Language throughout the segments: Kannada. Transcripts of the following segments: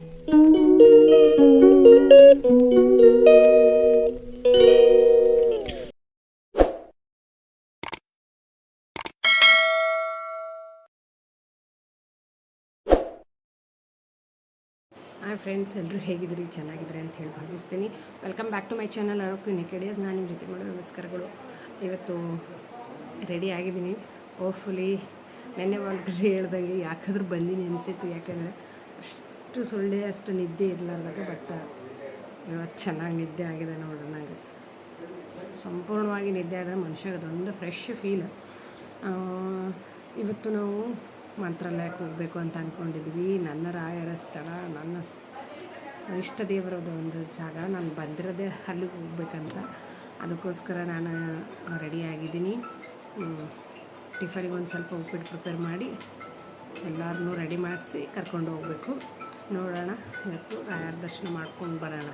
ಹಾಯ್ ಫ್ರೆಂಡ್ಸ್ ಎಲ್ಲರೂ ಹೇಗಿದ್ರಿ ಚೆನ್ನಾಗಿದ್ರಿ ಅಂತ ಹೇಳಿ ಭಾವಿಸ್ತೀನಿ. Welcome back to my channel ಅರೋಕ್ ನೆಕೆಡಿಯಸ್ ನಾನು ನಿಮ್ಮ ಜೊತೆ ಮಾಡೋ ನಮಸ್ಕಾರಗಳು. ಇವತ್ತು ರೆಡಿ ಆಗಿದ್ದೀನಿ. ಓಫುಲಿ ನೆನ್ನೆ ಒಳಗಡೆ ಹೇಳ್ದಂಗೆ ಯಾಕಾದ್ರೂ ಬಂದೀನಿ ಅನಿಸಿತ್ತು. ಯಾಕಂದರೆ ಅಷ್ಟು ಸೊಳ್ಳೆ, ಅಷ್ಟು ನಿದ್ದೆ ಇರಲಾರ್ದಾಗ ಬಟ್ ಇವತ್ತು ಚೆನ್ನಾಗಿ ನಿದ್ದೆ ಆಗಿದೆ ನೋಡ್ರಿ ನನಗೆ ಸಂಪೂರ್ಣವಾಗಿ ನಿದ್ದೆ ಆದರೆ ಮನುಷ್ಯಗೆ ಅದೊಂದು ಫ್ರೆಶ್ ಫೀಲ್ ಇವತ್ತು ನಾವು ಮಂತ್ರಾಲಯಕ್ಕೆ ಹೋಗಬೇಕು ಅಂತ ಅಂದ್ಕೊಂಡಿದ್ವಿ ನನ್ನ ರಾಯರ ಸ್ಥಳ, ನನ್ನ ಇಷ್ಟ ದೇವರದ ಒಂದು ಜಾಗ. ನಾನು ಬಂದಿರೋದೇ ಅಲ್ಲಿಗೆ ಹೋಗ್ಬೇಕಂತ. ಅದಕ್ಕೋಸ್ಕರ ನಾನು ರೆಡಿಯಾಗಿದ್ದೀನಿ ಟಿಫನಿಗೆ ಒಂದು ಸ್ವಲ್ಪ ಉಪ್ಪಿಟ್ಟು ಪ್ರಿಪೇರ್ ಮಾಡಿ ಎಲ್ಲರನ್ನೂ ರೆಡಿ ಮಾಡಿಸಿ ಕರ್ಕೊಂಡು ಹೋಗಬೇಕು. ನೋಡೋಣ. ಇವತ್ತು ರಾಯರ ದರ್ಶನ ಮಾಡ್ಕೊಂಡು ಬರೋಣ.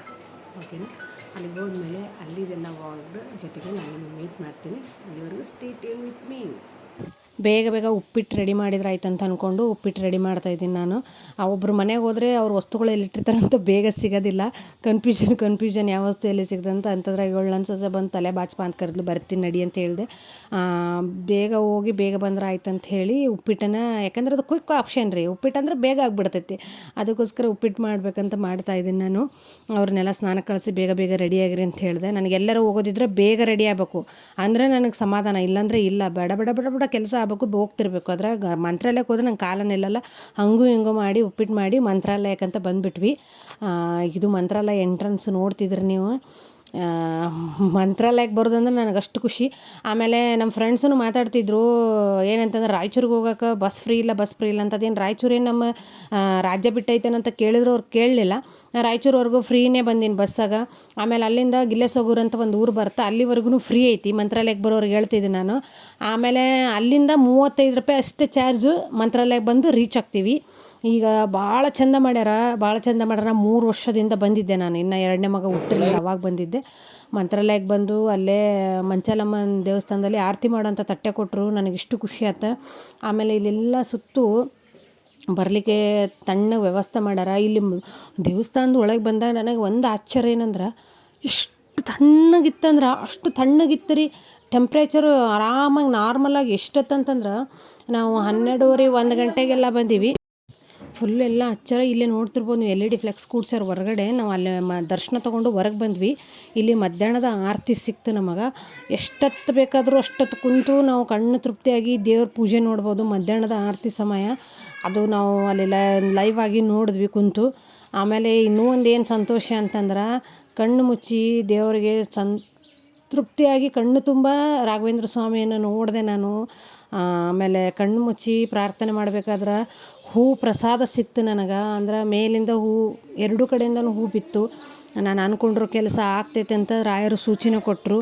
ಓಕೆನಾ ಅಲ್ಲಿಗೆ ಹೋದ್ಮೇಲೆ ಅಲ್ಲಿದೆಲ್ಲ ವಾರ್ಡ್ ಜೊತೆಗೆ ನಾನು ಮೀಟ್ ಮಾಡ್ತೀನಿ. ಅಲ್ಲಿವರೆಗೂ ಸ್ಟೇ ಟ್ಯೂನ್ ವಿತ್ ಮೀ ಬೇಗ ಬೇಗ ಉಪ್ಪಿಟ್ಟು ರೆಡಿ ಮಾಡಿದ್ರೆ ಆಯ್ತು ಅಂತ ಅಂದ್ಕೊಂಡು ಉಪ್ಪಿಟ್ಟು ರೆಡಿ ಮಾಡ್ತಾ ಇದ್ದೀನಿ ನಾನು. ಆ ಒಬ್ಬರು ಮನೆಗೆ ಹೋದರೆ ಅವ್ರ ವಸ್ತುಗಳು ಅಂತ ಬೇಗ ಸಿಗೋದಿಲ್ಲ. ಕನ್ಫ್ಯೂಷನ್ ಕನ್ಫ್ಯೂಷನ್ ಯಾವ ವಸ್ತು ಎಲ್ಲಿ ಸಿಗ್ತಂತ ಅಂತಂದ್ರೆ ಏಳು ಅನ್ಸೋಸ ಬಂದು ತಲೆ ಬಾಚ್ಪ ಅಂತ ಕರೆದ್ಲು, ಬರ್ತೀನಿ ನಡಿ ಅಂತ ಹೇಳಿದೆ. ಬೇಗ ಹೋಗಿ ಬೇಗ ಬಂದ್ರೆ ಆಯ್ತು ಅಂತ ಹೇಳಿ ಉಪ್ಪಿಟ್ಟನ್ನು, ಯಾಕಂದ್ರೆ ಅದು ಕ್ವಿಕ್ ಆಪ್ಷನ್ ರೀ. ಉಪ್ಪಿಟ್ಟು ಅಂದ್ರೆ ಬೇಗ ಆಗಿಬಿಡ್ತೈತಿ. ಅದಕ್ಕೋಸ್ಕರ ಉಪ್ಪಿಟ್ಟು ಮಾಡಬೇಕಂತ ಮಾಡ್ತಾ ಇದ್ದೀನಿ ನಾನು. ಅವ್ರನ್ನೆಲ್ಲ ಸ್ನಾನ ಕಳಿಸಿ ಬೇಗ ಬೇಗ ರೆಡಿ ಆಗಿರಿ ಅಂತ ಹೇಳಿದೆ. ನನಗೆಲ್ಲರೂ ಹೋಗೋದಿದ್ರೆ ಬೇಗ ರೆಡಿ ಆಗಬೇಕು. ಅಂದರೆ ನನಗೆ ಸಮಾಧಾನ. ಇಲ್ಲಾಂದರೆ ಇಲ್ಲ. ಬೇಡ ಬೇಡ ಬೇಡ ಬೇಡ. ಕೆಲಸ ಆಗಬೇಕು ಹೋಗ್ತಿರ್ಬೇಕು. ಅದ್ರಾಗ ಮಂತ್ರಾಲಯಕ್ಕೆ ಹೋದ್ರೆ ನಂಗೆ ಕಾಲ ನಿಲ್ಲಲ್ಲ ಹಂಗೂ ಹಿಂಗೂ ಮಾಡಿ, ಉಪ್ಪಿಟ್ಟು ಮಾಡಿ ಮಂತ್ರಾಲಯಕ್ಕಂತ ಬಂದುಬಿಟ್ವಿ. ಇದು ಮಂತ್ರಾಲಯ ಎಂಟ್ರೆನ್ಸ್ ನೋಡ್ತಿದ್ರಿ ನೀವು. ಮಂತ್ರಾಲಯಕ್ಕೆ ಬರೋದಂದ್ರೆ ನನಗೆ ಅಷ್ಟು ಖುಷಿ. ಆಮೇಲೆ ನಮ್ಮ ಫ್ರೆಂಡ್ಸೂ ಮಾತಾಡ್ತಿದ್ರು, ಏನಂತಂದ್ರೆ ರಾಯಚೂರಿಗೆ ಹೋಗೋಕೆ ಬಸ್ ಫ್ರೀ ಇಲ್ಲ ಬಸ್ ಫ್ರೀ ಇಲ್ಲ ಅಂತದೇನು, ರಾಯಚೂರು ಏನು ನಮ್ಮ ರಾಜ್ಯ ಬಿಟ್ಟೈತೇನಂತ ಕೇಳಿದ್ರು ಅವ್ರು ಕೇಳಲಿಲ್ಲ. ರಾಯಚೂರ್ವರೆಗೂ ಫ್ರೀನೇ ಬಂದೀನಿ ಬಸ್ಸಾಗ ಆಮೇಲೆ ಅಲ್ಲಿಂದ ಗಿಲ್ಲೆಸೋಗೂರು ಅಂತ ಒಂದು ಊರು ಬರ್ತಾ ಅಲ್ಲಿವರೆಗೂ ಫ್ರೀ ಐತಿ, ಮಂತ್ರಾಲಯಕ್ಕೆ ಬರೋರಿಗೆ ಹೇಳ್ತಿದ್ದೆ ನಾನು. ಆಮೇಲೆ ಅಲ್ಲಿಂದ ಮೂವತ್ತೈದು ರೂಪಾಯಿ ಅಷ್ಟೇ ಚಾರ್ಜು ಮಂತ್ರಾಲಯಕ್ಕೆ ಬಂದು ರೀಚ್ ಆಗ್ತೀವಿ. ಈಗ ಭಾಳ ಚಂದ ಮಾಡ್ಯಾರ ಭಾಳ ಚಂದ ಮಾಡ್ಯಾರ. ಮೂರು ವರ್ಷದಿಂದ ಬಂದಿದ್ದೆ ನಾನು. ಇನ್ನು ಎರಡನೇ ಮಗ ಹುಟ್ಟಿರಲಿಲ್ಲ, ಅವಾಗ ಬಂದಿದ್ದೆ. ಮಂತ್ರಾಲಯಕ್ಕೆ ಬಂದು ಅಲ್ಲೇ ಮಂಚಾಲಮ್ಮನ ದೇವಸ್ಥಾನದಲ್ಲಿ ಆರತಿ ಮಾಡೋಂಥ ತಟ್ಟೆ ಕೊಟ್ಟರು ನನಗಿಷ್ಟು ಖುಷಿ ಆಯ್ತು ಆಮೇಲೆ ಇಲ್ಲೆಲ್ಲ ಸುತ್ತು ಬರಲಿಕ್ಕೆ ತಣ್ಣ ವ್ಯವಸ್ಥೆ ಮಾಡ್ಯಾರ. ಇಲ್ಲಿ ದೇವಸ್ಥಾನದ ಒಳಗೆ ಬಂದಾಗ ನನಗೆ ಒಂದು ಆಶ್ಚರ್ಯ ಏನಂದ್ರೆ, ಇಷ್ಟು ತಣ್ಣಗಿತ್ತಂದ್ರೆ, ಅಷ್ಟು ತಣ್ಣಗಿತ್ತು ರೀ. ಟೆಂಪ್ರೇಚರು ಆರಾಮಾಗಿ ನಾರ್ಮಲಾಗಿ ಎಷ್ಟೊತ್ತಂತಂದ್ರೆ, ನಾವು ಹನ್ನೆರಡೂವರೆ ಒಂದು ಗಂಟೆಗೆಲ್ಲ ಬಂದೀವಿ. ಫುಲ್ ಎಲ್ಲ ಹಚ್ಚಾರ ಇಲ್ಲೇ ನೋಡ್ತಿರ್ಬೋದು. ನೀವು ಎಲ್ ಇ ಡಿ ಫ್ಲೆಕ್ಸ್ ಕೂಡ್ಸ್ಯಾರ ಹೊರಗಡೆ. ನಾವು ಅಲ್ಲಿ ಮ, ದರ್ಶನ ತೊಗೊಂಡು ಹೊರಗೆ ಬಂದ್ವಿ. ಇಲ್ಲಿ ಮಧ್ಯಾಹ್ನದ ಆರತಿ ಸಿಕ್ತು ನಮಗೆ. ಎಷ್ಟೊತ್ತು ಬೇಕಾದರೂ ಅಷ್ಟೊತ್ತು ಕುಂತು ನಾವು ಕಣ್ಣು ತೃಪ್ತಿಯಾಗಿ ದೇವ್ರ ಪೂಜೆ ನೋಡ್ಬೋದು ಮಧ್ಯಾಹ್ನದ ಆರತಿ ಸಮಯ. ಅದು ನಾವು ಅಲ್ಲಿ ಲೈವ್ ಆಗಿ ನೋಡಿದ್ವಿ ಕುಂತು. ಆಮೇಲೆ ಇನ್ನೂ ಒಂದು ಏನು ಸಂತೋಷ ಅಂತಂದ್ರೆ ಕಣ್ಣು ಮುಚ್ಚಿ ದೇವರಿಗೆ ಸಂ, ತೃಪ್ತಿಯಾಗಿ ಕಣ್ಣು ತುಂಬ ರಾಘವೇಂದ್ರ ಸ್ವಾಮಿಯನ್ನು ನೋಡಿದೆ ನಾನು. ಆಮೇಲೆ ಕಣ್ಣು ಮುಚ್ಚಿ ಪ್ರಾರ್ಥನೆ ಮಾಡಬೇಕಾದ್ರೆ ಹೂ ಪ್ರಸಾದ ಸಿಕ್ತು ನನಗೆ, ಅಂದ್ರೆ ಮೇಲಿಂದ ಹೂ, ಎರಡೂ ಕಡೆಯಿಂದನೂ ಹೂ ಬಿತ್ತು. ನಾನು ಅಂದ್ಕೊಂಡಿರೋ ಕೆಲಸ ಆಗ್ತೈತೆ ಅಂತ ರಾಯರು ಸೂಚನೆ ಕೊಟ್ಟರು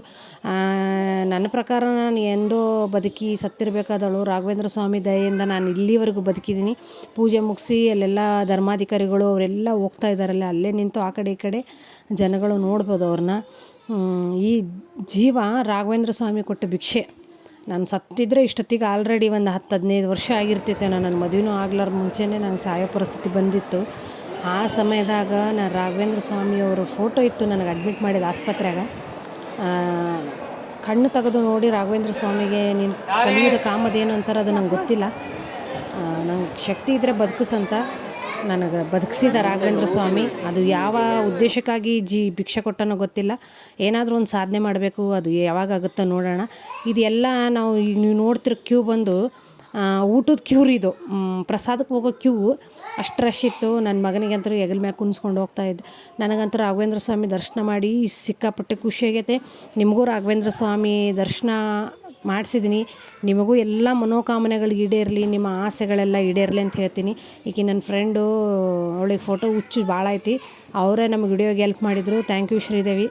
ನನ್ನ ಪ್ರಕಾರ ನಾನು ಎಂದೋ ಬದುಕಿ ಸತ್ತಿರಬೇಕಾದಳು. ರಾಘವೇಂದ್ರ ಸ್ವಾಮಿ ದಯೆಯಿಂದ ನಾನು ಇಲ್ಲಿವರೆಗೂ ಬದುಕಿದ್ದೀನಿ ಪೂಜೆ ಮುಗಿಸಿ ಅಲ್ಲೆಲ್ಲ ಧರ್ಮಾಧಿಕಾರಿಗಳು ಅವರೆಲ್ಲ ಹೋಗ್ತಾ ಇದ್ದಾರಲ್ಲ, ಅಲ್ಲೇ ನಿಂತು ಆ ಕಡೆ ಈ ಕಡೆ ಜನಗಳು ನೋಡ್ಬೋದು ಅವ್ರನ್ನ ಈ ಜೀವ ರಾಘವೇಂದ್ರ ಸ್ವಾಮಿ ಕೊಟ್ಟ ಭಿಕ್ಷೆ. ನಾನು ಸತ್ತಿದ್ರೆ ಇಷ್ಟೊತ್ತಿಗೆ ಆಲ್ರೆಡಿ ಒಂದು ಹತ್ತು, ಹದಿನೈದು ವರ್ಷ ಆಗಿರ್ತೈತೆ ನನ್ನ ಮದುವೆನೂ ಆಗ್ಲಾರ ಮುಂಚೆನೇ ನಂಗೆ ಸಾಯೋ ಪರಿಸ್ಥಿತಿ ಬಂದಿತ್ತು. ಆ ಸಮಯದಾಗ ನಾನು ರಾಘವೇಂದ್ರ ಸ್ವಾಮಿಯವರ ಫೋಟೋ ಇತ್ತು ನನಗೆ ಅಡ್ಮಿಟ್ ಮಾಡಿದ ಆಸ್ಪತ್ರೆಯಾಗ ಕಣ್ಣು ತೆಗೆದು ನೋಡಿ ರಾಘವೇಂದ್ರ ಸ್ವಾಮಿಗೆ ನೀನು ಕಲಿಯೋದ ಕಾಮದೇನು ಅಂತಾರೆ ಅದು ನಂಗೆ ಗೊತ್ತಿಲ್ಲ. ನಂಗೆ ಶಕ್ತಿ ಇದ್ದರೆ ಬದುಕಿಸಂತ. ನನಗೆ ಬದುಕಿಸಿದ ರಾಘವೇಂದ್ರ ಸ್ವಾಮಿ. ಅದು ಯಾವ ಉದ್ದೇಶಕ್ಕಾಗಿ ಜಿ ಭಿಕ್ಷೆ ಕೊಟ್ಟನೋ ಗೊತ್ತಿಲ್ಲ. ಏನಾದರೂ ಒಂದು ಸಾಧನೆ ಮಾಡಬೇಕು, ಅದು ಯಾವಾಗ ಆಗುತ್ತೋ ನೋಡೋಣ. ಇದೆಲ್ಲ ನಾವು ಈಗ ನೀವು ನೋಡ್ತಿರೋ ಕ್ಯೂ ಬಂದು ಊಟದ ಕ್ಯೂ ರೀ ಇದು. ಪ್ರಸಾದಕ್ಕೆ ಹೋಗೋ ಕ್ಯೂ. ಅಷ್ಟು ರಶ್ ಇತ್ತು. ನನ್ನ ಮಗನಿಗಂತೂ ಹೆಗಲ ಮ್ಯಾಗ ಕುಣಿಸ್ಕೊಂಡು ಹೋಗ್ತಾ ಇದ್ದೆ. ನನಗಂತೂ ರಾಘವೇಂದ್ರ ಸ್ವಾಮಿ ದರ್ಶನ ಮಾಡಿ ಸಿಕ್ಕಾಪಟ್ಟೆ ಖುಷಿಯಾಗೈತೆ ನಿಮಗೂ ರಾಘವೇಂದ್ರ ಸ್ವಾಮಿ ದರ್ಶನ ಮಾಡಿಸಿದ್ದೀನಿ ನಿಮಗೂ ಎಲ್ಲ ಮನೋಕಾಮನೆಗಳು ಈಡೇರಲಿ, ನಿಮ್ಮ ಆಸೆಗಳೆಲ್ಲ ಈಡೇರಲಿ ಅಂತ ಹೇಳ್ತೀನಿ. ಈಗ ನನ್ನ ಫ್ರೆಂಡು ಅವಳಿಗೆ ಫೋಟೋ ಹುಚ್ಚು ಭಾಳ ಐತಿ ಅವರೇ ನಮಗೆ ವಿಡಿಯೋಗೆ ಹೆಲ್ಪ್ ಮಾಡಿದರು. Thank you Sridevi.